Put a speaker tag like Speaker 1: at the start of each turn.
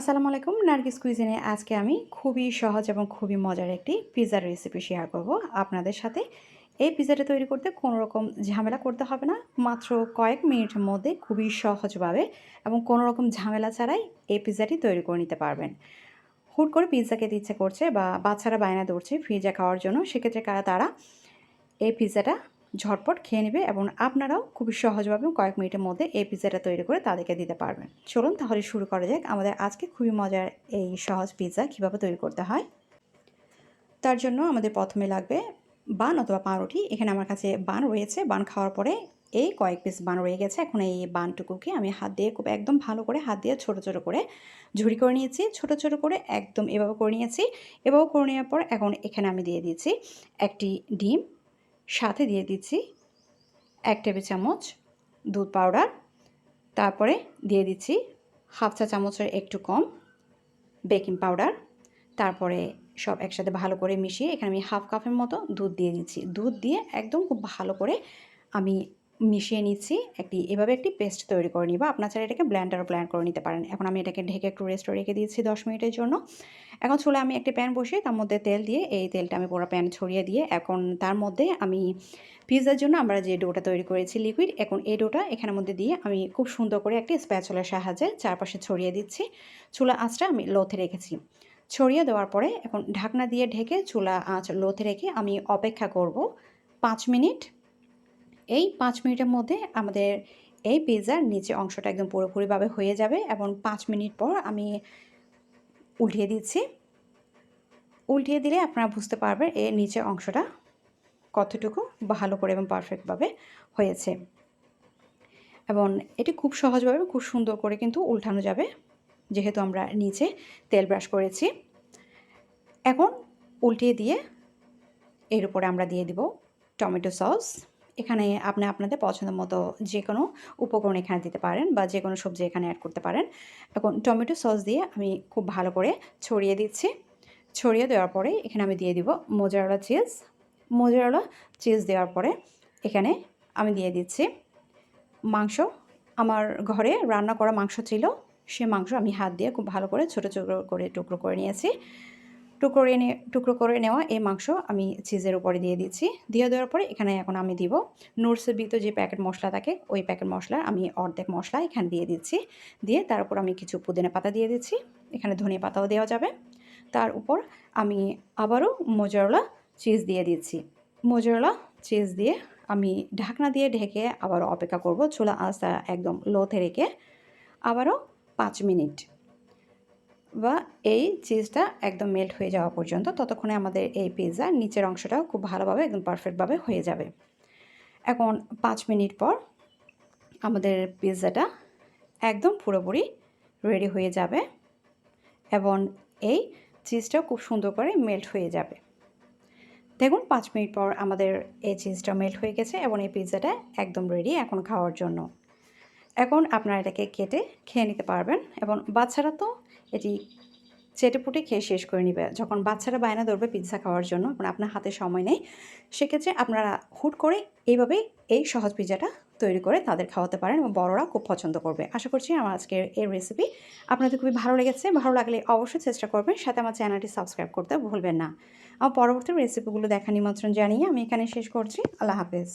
Speaker 1: আসসালামু আলাইকুম। নার্গিস কুইজিনে আজকে আমি খুবই সহজ এবং খুবই মজার একটি পিৎজার রেসিপি শেয়ার করব। আপনাদের সাথে এই পিৎজাটা তৈরি করতে কোনো রকম ঝামেলা করতে হবে না। মাত্র কয়েক মিনিটের মধ্যে খুবই সহজভাবে এবং কোনো রকম ঝামেলা ছাড়াই এই পিৎজাটি তৈরি করে নিতে পারবেন। হুট করে পিৎজা খেতে ইচ্ছে করছে বা বাচ্চারা বায়না দৌড়ছে পিৎজা খাওয়ার জন্য, সেক্ষেত্রে তারা এই পিৎজাটা ঝটপট খেয়ে নেবে এবং আপনারাও খুবই সহজভাবে কয়েক মিনিটের মধ্যে এই পিৎজাটা তৈরি করে তাদেরকে দিতে পারবেন। চলুন তাহলে শুরু করা যাক। আমাদের আজকে খুবই মজার এই সহজ পিৎজা কীভাবে তৈরি করতে হয়। তার জন্য আমাদের প্রথমে লাগবে বান অথবা পাউরুটি এখানে আমার কাছে বান রয়েছে। বান খাওয়ার পরে এই কয়েক পিস বান রয়ে গেছে। এখন এই বানটুকুকে আমি হাত দিয়ে খুব একদম ভালো করে হাত দিয়ে ছোট ছোট করে ঝুড়ি করে নিয়েছি। ছোট ছোট করে একদম এভাবে করে নিয়েছি। এভাবে করে নেওয়ার পর এখন এখানে আমি দিয়ে দিয়েছি একটি ডিম। সাথে দিয়ে দিচ্ছি এক টেবিল চামচ দুধ পাউডার। তারপরে দিয়ে দিচ্ছি হাফ চা চামচের একটু কম বেকিং পাউডার। তারপরে সব একসাথে ভালো করে মিশিয়ে এখানে আমি হাফ কাপের মতো দুধ দিয়ে দিচ্ছি। দুধ দিয়ে একদম খুব ভালো করে আমি মিশিয়ে নিচ্ছি, একটি, এভাবে একটি পেস্ট তৈরি করে নিব। আপনার চাইলে এটাকে ব্ল্যান্ডারও ব্ল্যান্ড করে নিতে পারেন। এখন আমি এটাকে ঢেকে একটু রেস্টে রেখে দিয়েছি দশ মিনিটের জন্য। এখন চলে আমি একটি প্যান বসিয়ে তার মধ্যে তেল দিয়ে, এই তেলটা আমি পুরো প্যান ছড়িয়ে দিয়ে, এখন তার মধ্যে আমি পিৎজার জন্য আমরা যে ডোটা তৈরি করেছি লিকুইড এখন এই ডোটা এখানের মধ্যে দিয়ে আমি খুব সুন্দর করে একটি স্প্যাচলার সাহায্যে চারপাশে ছড়িয়ে দিচ্ছি। চুলা আঁচটা আমি লোথে রেখেছি। ছড়িয়ে দেওয়ার পরে এখন ঢাকনা দিয়ে ঢেকে চুলা আঁচ লোথে রেখে আমি অপেক্ষা করব পাঁচ মিনিট। এই পাঁচ মিনিটের মধ্যে আমাদের এই পিৎজার নিচে অংশটা একদম পুরোপুরিভাবে হয়ে যাবে এবং পাঁচ মিনিট পর আমি উল্টিয়ে দিচ্ছি। উল্টিয়ে দিলে আপনারা বুঝতে পারবেন এর নিচে অংশটা কতটুকু ভালো করে এবং পারফেক্টভাবে হয়েছে। এবং এটি খুব সহজভাবে, খুব সুন্দর করে কিন্তু উল্টানো যাবে, যেহেতু আমরা নিচে তেল ব্রাশ করেছি। এখন উল্টিয়ে দিয়ে এর উপরে আমরা দিয়ে দিব টমেটো সস এখানে আপনি, আপনাদের পছন্দ মতো যে কোনো উপকরণ এখানে দিতে পারেন বা যে কোনো সবজি এখানে অ্যাড করতে পারেন। এখন টমেটো সস দিয়ে আমি খুব ভালো করে ছড়িয়ে দিচ্ছি। ছড়িয়ে দেওয়ার পরে এখানে আমি দিয়ে দিব মোজারলা চিজ মোজারলা চিজ দেওয়ার পরে এখানে আমি দিয়ে দিচ্ছি মাংস। আমার ঘরে রান্না করা মাংস ছিল, সে মাংস আমি হাত দিয়ে খুব ভালো করে ছোটো ছোটো করে টুকরো করে নিয়েছি। টুকরো টুকরো করে নেওয়া এই মাংস আমি চিজের উপরে দিয়ে দিচ্ছি। দিয়ে দেওয়ার পরে এখানে এখন আমি দিব নুরসের ভিতর যে প্যাকেট মশলা থাকে, ওই প্যাকেট মশলা আমি অর্ধেক মশলা এখানে দিয়ে দিচ্ছি। দিয়ে তার উপর আমি কিছু পুদিনা পাতা দিয়ে দিচ্ছি, এখানে ধনিয়া পাতাও দেওয়া যাবে। তার উপর আমি আবারও মোজারলা চিজ দিয়ে দিচ্ছি। মোজারলা চিজ দিয়ে আমি ঢাকনা দিয়ে ঢেকে আবারও অপেক্ষা করব, চুলা আস্তা একদম লোতে রেখে। আবারও পাঁচ মিনিট বা এই চিজটা একদম মেল্ট হয়ে যাওয়া পর্যন্ত ততক্ষণে আমাদের এই পিৎজা নিচের অংশটাও খুব ভালোভাবে একদম পারফেক্টভাবে হয়ে যাবে। এখন পাঁচ মিনিট পর আমাদের পিৎজাটা একদম পুরোপুরি রেডি হয়ে যাবে এবং এই চিজটাও খুব সুন্দর করে মেল্ট হয়ে যাবে। দেখুন, পাঁচ মিনিট পর আমাদের এই চিজটা মেল্ট হয়ে গেছে এবং এই পিৎজাটা একদম রেডি এখন খাওয়ার জন্য। এখন আপনারা এটাকে কেটে খেয়ে নিতে পারবেন এবং বাচ্চারা তো এটি চেটেপুটে খেয়ে শেষ করে নেবে। যখন বাচ্চারা বায়না ধরবে পিৎজা খাওয়ার জন্য আপনার হাতে সময় নেই, সেক্ষেত্রে আপনারা হুট করে এইভাবে এই সহজ পিৎজাটা তৈরি করে তাদের খাওয়াতে পারেন এবং বড়রা খুব পছন্দ করবে। আশা করছি আমার আজকের এই রেসিপি আপনাদের খুবই ভালো লেগেছে। ভালো লাগলে অবশ্যই চেষ্টা করবেন, সাথে আমার চ্যানেলটি সাবস্ক্রাইব করতে ভুলবেন না। আমার পরবর্তী রেসিপিগুলো দেখা নিমন্ত্রণ জানিয়ে আমি এখানে শেষ করছি। আল্লাহ হাফেজ।